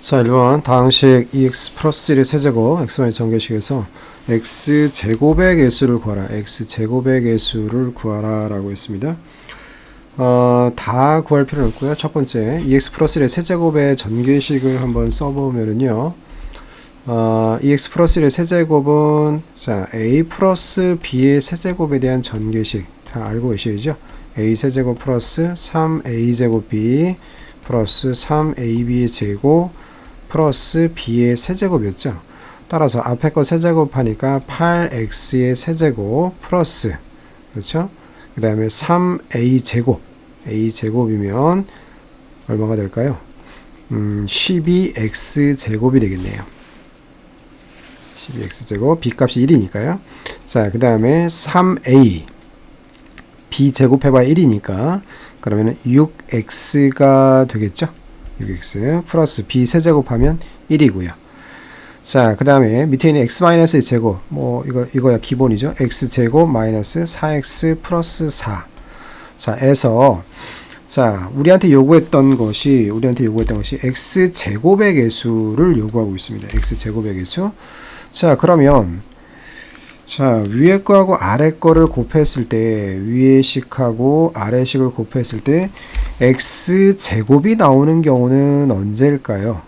자, 1번 다항식 2x 플러스 1의 세제곱 xy 전개식에서 x 제곱의 개수를 구하라. x 제곱의 개수를 구하라 라고 했습니다. 어, 다 구할 필요는 없고요. 첫 번째 2x 플러스 1의 세제곱의 전개식을 한번 써보면은요. 어, 2x 플러스 1의 세제곱은 자, a 플러스 b의 세제곱에 대한 전개식 다 알고 계시죠? a 세제곱 플러스 3a 제곱 b 플러스 3ab의 제곱 플러스 b의 세제곱이었죠. 따라서 앞에 거 세제곱 하니까 8x의 세제곱 플러스 그렇죠? 그 다음에 3a 제곱 a 제곱이면 얼마가 될까요? 음, 12x 제곱이 되겠네요. 12x 제곱 b 값이 1이니까요. 자, 그 다음에 3a b 제곱해봐 1이니까 그러면 6x가 되겠죠? 6x 플러스 b 세제곱하면 1이고요. 자, 그 다음에 밑에 있는 x 마이너스 제곱 뭐 이거 이거야 기본이죠. x 제곱 마이너스 4x 플러스 4. 자, 에서 자, 우리한테 요구했던 것이 우리한테 요구했던 것이 x 제곱의 개수를 요구하고 있습니다. x 제곱의 개수. 자, 그러면 자, 위에 거하고 아래 거를 곱했을 때 위에 식하고 아래 식을 곱했을 때 x 제곱이 나오는 경우는 언제일까요?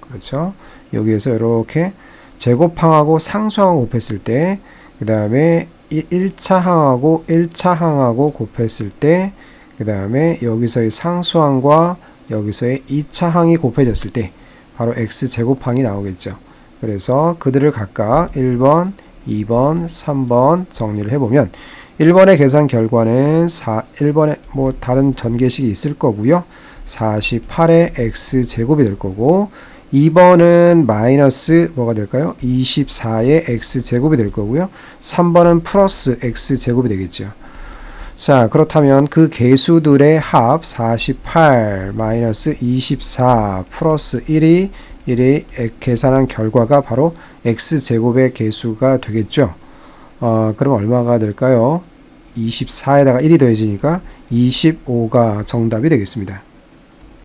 그렇죠? 여기에서 이렇게 제곱항하고 상수항하고 곱했을 때 그 다음에 1차 항하고 1차 항하고 곱했을 때 그 다음에 여기서의 상수항과 여기서의 2차 항이 곱해졌을 때 바로 x 제곱항이 나오겠죠. 그래서 그들을 각각 1번, 2번, 3번 정리를 해보면 1번의 계산 결과는 4, 1번에 뭐 다른 전개식이 있을 거고요. 48의 x 제곱이 될 거고 2번은 마이너스 뭐가 될까요? 24의 x 제곱이 될 거고요. 3번은 플러스 x 제곱이 되겠죠. 자, 그렇다면 그 개수들의 합 48 마이너스 24 플러스 1이 1이 계산한 결과가 바로 x제곱의 개수가 되겠죠. 어, 그럼 얼마가 될까요? 24에다가 1이 더해지니까 25가 정답이 되겠습니다.